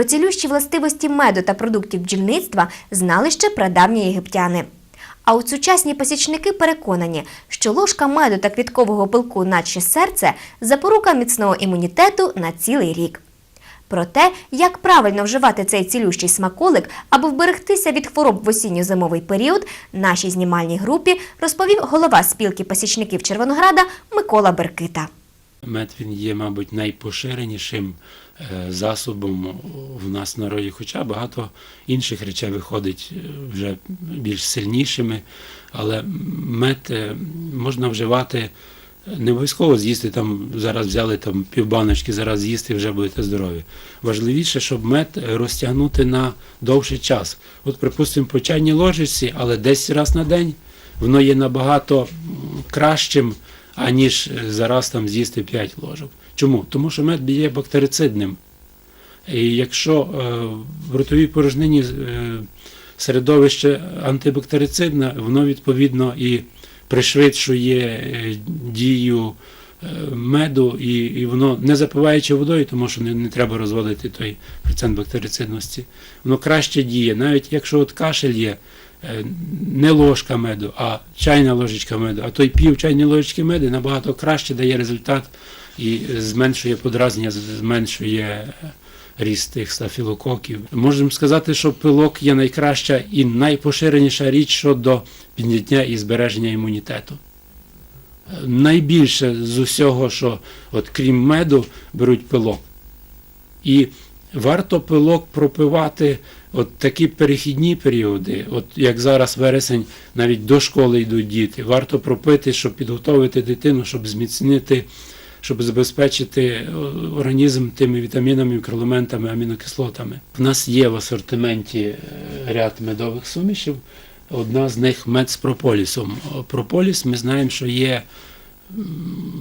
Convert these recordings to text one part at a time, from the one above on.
Про цілющі властивості меду та продуктів бджільництва знали ще прадавні єгиптяни. А от сучасні пасічники переконані, що ложка меду та квіткового пилку, наче серце, запорука міцного імунітету на цілий рік. Про те, як правильно вживати цей цілющий смаколик, аби вберегтися від хвороб в осінньо-зимовий період, нашій знімальній групі розповів голова спілки пасічників Червонограда Микола Беркита. Мед він є, мабуть, найпоширенішим засобом в нас в народі, хоча багато інших речей виходить е, вже більш сильнішими. Але мед е, можна вживати не обов'язково з'їсти там, зараз взяли там півбаночки, зараз з'їсти вже будете здорові. Важливіше, щоб мед розтягнути на довший час. От, припустимо, по чайній ложечці, але 10 разів на день воно є набагато кращим, аніж зараз там з'їсти 5 ложок. Чому? Тому що мед є бактерицидним. І якщо е, в ротовій порожнині е, середовище антибактерицидне, воно відповідно і пришвидшує е, дію е, меду, і, і воно не запиваючи водою, тому що не, не треба розводити той процент бактерицидності, воно краще діє. Навіть якщо от кашель є, е, не ложка меду, а чайна ложечка меду, а той пів чайної ложечки меду набагато краще дає результат і зменшує подразнення, зменшує е, ріст тих стафілококів. Можемо сказати, що пилок є найкраща і найпоширеніша річ щодо підняття і збереження імунітету. Е, Найбільше з усього, що от крім меду, беруть пилок. І варто пилок пропивати от такі перехідні періоди, от як зараз вересень, навіть до школи йдуть діти. Варто пропити, щоб підготовити дитину, щоб зміцнити, щоб забезпечити е, організм тими вітамінами, мікроелементами, амінокислотами. У нас є в асортименті е, ряд медових сумішів. Одна з них мед з прополісом. Прополіс ми знаємо, що є,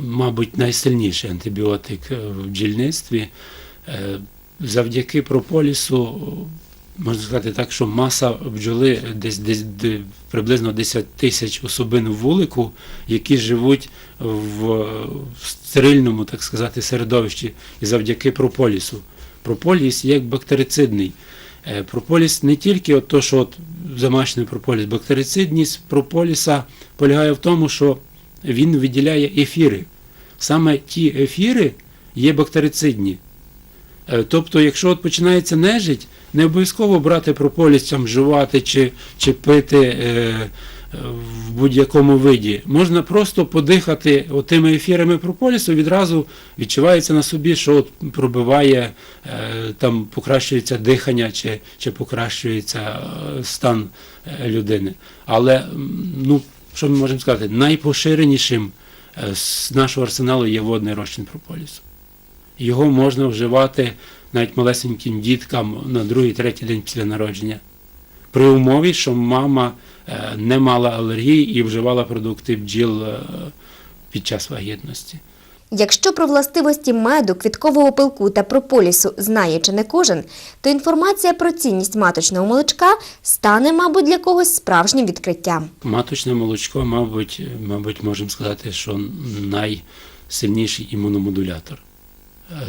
мабуть, найсильніший антибіотик е, в бджільництві. Завдяки прополісу можна сказати так, що маса бджоли десь, десь де- приблизно 10 тисяч особин вулику, які живуть в, стерильному, так сказати, середовищі і завдяки прополісу. Прополіс як бактерицидний. Е, Прополіс не тільки от то, що от замашений прополіс, бактерицидність прополіса полягає в тому, що він виділяє ефіри. Саме ті ефіри є бактерицидні. Е, Тобто, якщо от починається нежить, не обов'язково брати прополіс там жувати чи, чи пити е, в будь-якому виді. Можна просто подихати тими ефірами прополісу, відразу відчувається на собі, що от пробиває, е, там покращується дихання чи, чи покращується стан людини. Але ну, що ми можемо сказати, найпоширенішим з нашого арсеналу є водний розчин прополісу. Його можна вживати навіть малесеньким діткам на другий, третій день після народження. При умові, що мама е, не мала алергії і вживала продукти бджіл е, під час вагітності. Якщо про властивості меду, квіткового пилку та прополісу знає чи не кожен, то інформація про цінність маточного молочка стане, мабуть, для когось справжнім відкриттям. Маточне молочко, мабуть, мабуть, можемо сказати, що найсильніший імуномодулятор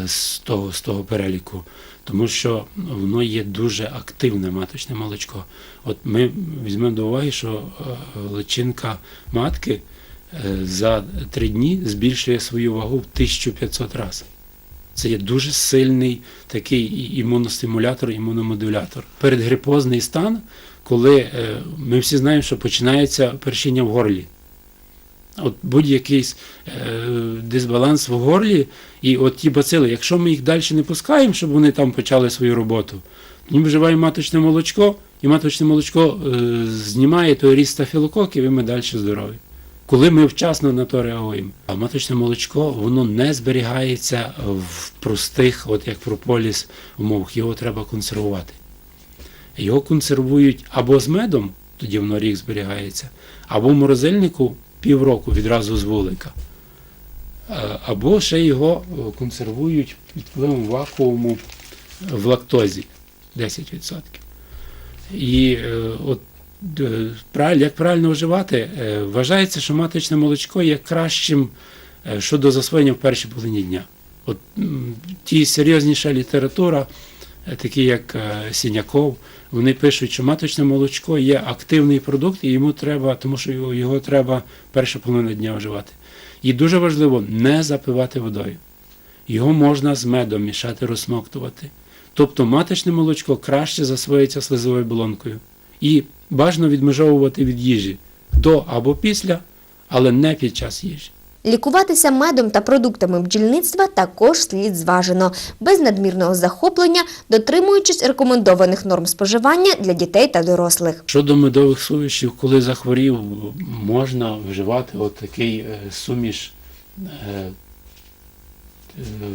з того, з того переліку, тому що воно є дуже активне маточне молочко. От ми візьмемо до уваги, що е, личинка матки е, за три дні збільшує свою вагу в 1500 разів. Це є дуже сильний такий імуностимулятор, імуномодулятор. Передгрипозний стан, коли е, ми всі знаємо, що починається першіння в горлі. От будь-який е, дисбаланс в горлі, і от ті бацили, якщо ми їх далі не пускаємо, щоб вони там почали свою роботу, то ми вживаємо маточне молочко, і маточне молочко е, знімає той ріст стафілококів, і ми далі здорові. Коли ми вчасно на то реагуємо. А маточне молочко воно не зберігається в простих, от як прополіс, умовах, його треба консервувати. Його консервують або з медом, тоді воно рік зберігається, або в морозильнику півроку відразу з вулика. Або ще його е, консервують під впливом вакууму в лактозі 10%. І е, от е, як правильно вживати, вважається, що маточне молочко є кращим щодо засвоєння в першій половині дня. От ті серйозніша література такі як е, Сіняков, вони пишуть, що маточне молочко є активний продукт, і йому треба, тому що його, треба перша половина дня вживати. І дуже важливо не запивати водою. Його можна з медом мішати, розсмоктувати. Тобто маточне молочко краще засвоюється слизовою болонкою. І бажано відмежовувати від їжі до або після, але не під час їжі. Лікуватися медом та продуктами бджільництва також слід зважено, без надмірного захоплення, дотримуючись рекомендованих норм споживання для дітей та дорослих. Щодо медових сумішів, коли захворів, можна вживати от такий е, суміш е, е,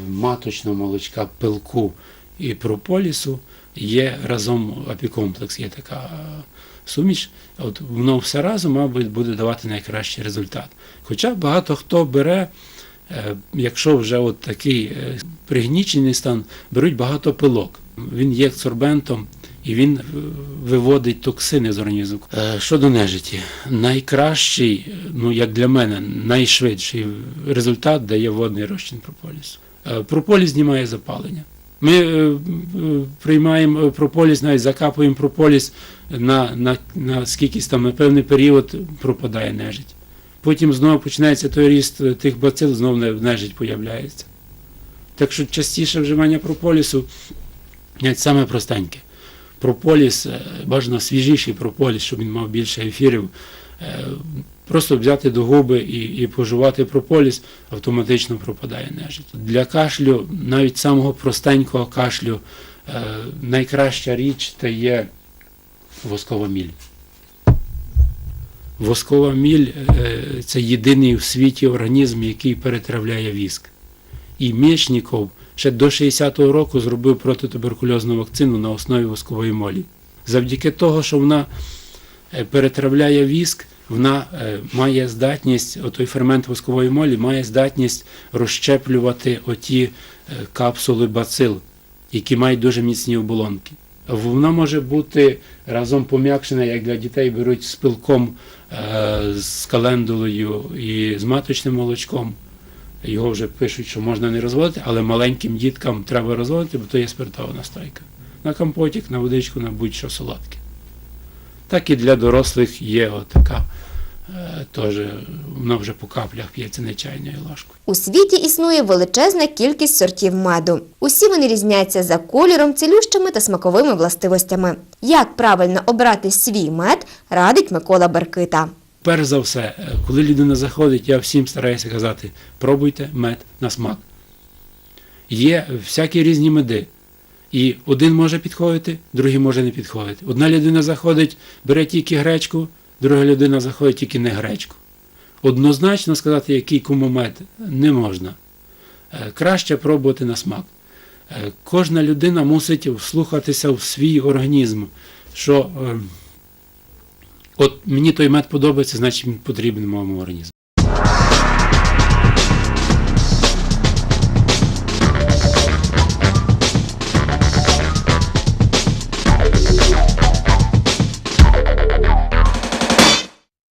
маточного молочка, пилку і прополісу. Є разом апікомплекс, є така суміш. От воно все разом, мабуть, буде давати найкращий результат. Хоча багато хто бере, е, якщо вже от такий е, пригнічений стан, беруть багато пилок. Він є сорбентом і він виводить токсини з організму. Е, Щодо нежиті, найкращий, ну як для мене, найшвидший результат дає водний розчин прополісу. Прополіс знімає запалення. Ми е, е, приймаємо прополіс, навіть закапуємо прополіс на, на, на скількись там на певний період пропадає нежить. Потім знову починається той ріст е, тих бацил, знову нежить появляється. Так що частіше вживання прополісу, саме простеньке. Прополіс, е, бажано свіжіший прополіс, щоб він мав більше ефірів. Просто взяти до губи і, і пожувати прополіс, автоматично пропадає нежить. Для кашлю, навіть самого простенького кашлю, е, найкраща річ це є воскова міль. Воскова міль е, це єдиний в світі організм, який перетравляє віск. І Мєчніков ще до 60-го року зробив протитуберкульозну вакцину на основі воскової молі. Завдяки того, що вона е, перетравляє віск, вона е, має здатність, отой фермент воскової молі має здатність розщеплювати оті е, капсули бацил, які мають дуже міцні оболонки. Вона може бути разом пом'якшена, як для дітей беруть з пилком, е, з календулою і з маточним молочком. Його вже пишуть, що можна не розводити, але маленьким діткам треба розводити, бо то є спиртова настойка. На компотик, на водичку, на будь-що солодке. Так і для дорослих є отака, е, теж вона вже по каплях п'ється не чайною ложкою. У світі існує величезна кількість сортів меду. Усі вони різняться за кольором, цілющими та смаковими властивостями. Як правильно обрати свій мед, радить Микола Беркита. Перш за все, е, коли людина заходить, я всім стараюся казати, пробуйте мед на смак. Є всякі різні меди. І один може підходити, другий може не підходити. Одна людина заходить, бере тільки гречку, друга людина заходить тільки не гречку. Однозначно сказати, який кому мед, не можна. Е, Краще пробувати на смак. Е, Кожна людина мусить вслухатися в свій організм, що е, от мені той мед подобається, значить він потрібен моєму організму.